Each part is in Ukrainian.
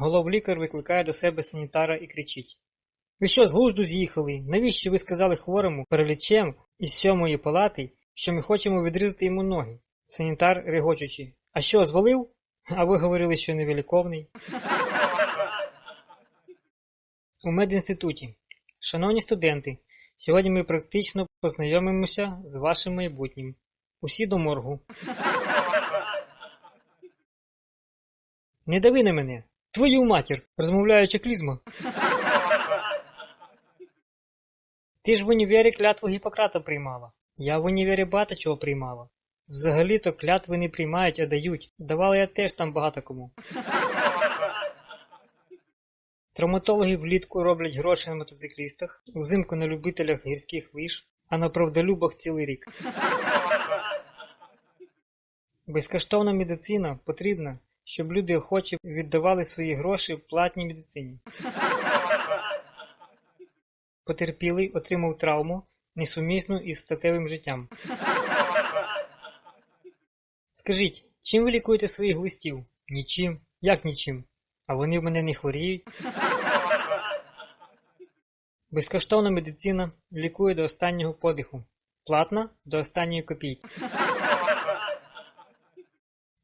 Головлікар викликає до себе санітара і кричить. Ви що, з глузду з'їхали? Навіщо ви сказали хворому паралічем із сьомої палати, що ми хочемо відрізати йому ноги? Санітар, регочучи. А що, звалив? А ви говорили, що невиліковний. У медінституті. Шановні студенти, сьогодні ми практично познайомимося з вашим майбутнім. Усі до моргу. Не дави на мене. Твою матір, розмовляюча клізма. Ти ж в універі клятву Гіппократа приймала. Я в універі багато чого приймала. Взагалі-то клятви не приймають, а дають. Давала я теж там багато кому. Травматологи влітку роблять гроші на мотоциклістах, взимку на любителях гірських лиж, а на правдолюбах цілий рік. Безкоштовна медицина потрібна, щоб люди охоче віддавали свої гроші в платній медицині. Потерпілий отримав травму, несумісну із статевим життям. Скажіть, чим ви лікуєте своїх глистів? Нічим. Як нічим? А вони в мене не хворіють. Безкоштовна медицина лікує до останнього подиху. Платна до останньої копійки.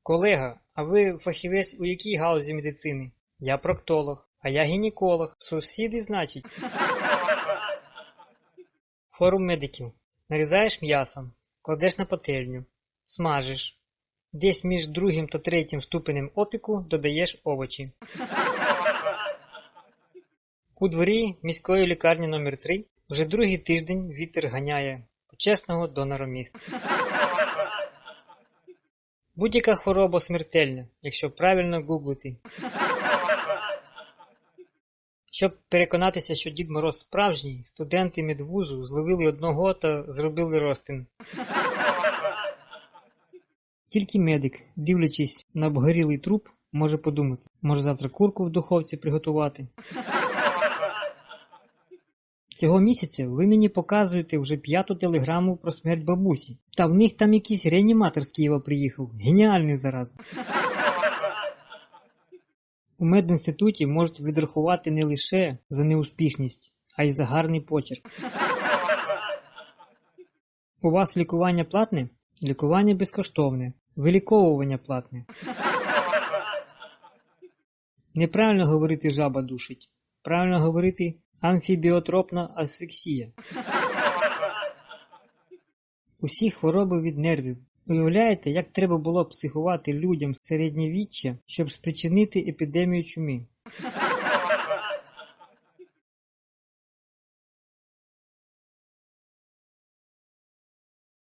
Колега, а ви фахівець у якій галузі медицини? Я проктолог, а я гінеколог. Сусіди, значить. Форум медиків. Нарізаєш м'ясо, кладеш на пательню, смажиш. Десь між другим та третім ступенем опіку додаєш овочі. У дворі міської лікарні номер 3 вже другий тиждень вітер ганяє почесного донора міста. Будь-яка хвороба смертельна, якщо правильно гуглити. Щоб переконатися, що Дід Мороз справжній, студенти медвузу зловили одного та зробили розтин. Тільки медик, дивлячись на обгорілий труп, може подумати, може завтра курку в духовці приготувати. Цього місяця ви мені показуєте вже п'яту телеграму про смерть бабусі. Та в них там якийсь реаніматор з Києва приїхав. Геніальний зараз. У медінституті можуть відрахувати не лише за неуспішність, а й за гарний почерк. У вас лікування платне? Лікування безкоштовне. Виліковування платне. Неправильно говорити жаба душить. Правильно говорити амфібіотропна асфіксія. Усі хвороби від нервів. Уявляєте, як треба було психувати людям середньовіччя, щоб спричинити епідемію чуми?